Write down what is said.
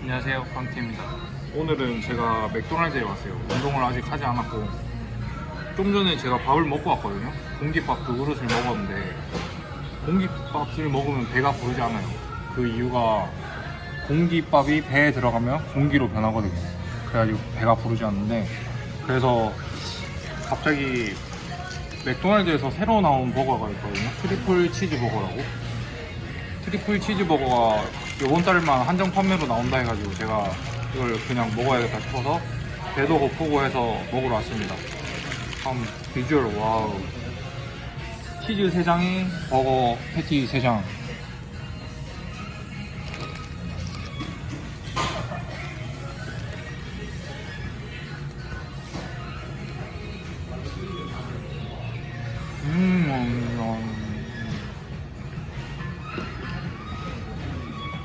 안녕하세요 광태입니다. 오늘은 제가 맥도날드에 왔어요. 운동을 아직 하지 않았고 좀 전에 제가 밥을 먹고 왔거든요. 공깃밥 두 그릇을 먹었는데 공깃밥을 먹으면 배가 부르지 않아요. 그 이유가 공깃밥이 배에 들어가면 공기로 변하거든요. 그래가지고 배가 부르지 않는데 그래서 갑자기 맥도날드에서 새로 나온 버거가 있거든요. 트리플 치즈버거라고? 트리플 치즈버거가 요번 달만 한정 판매로 나온다 해가지고 제가 이걸 그냥 먹어야겠다 싶어서 배도 고프고 해서 먹으러 왔습니다. 참 비주얼 와우. 치즈 3장이 버거 패티 3장. 음, 음, 음.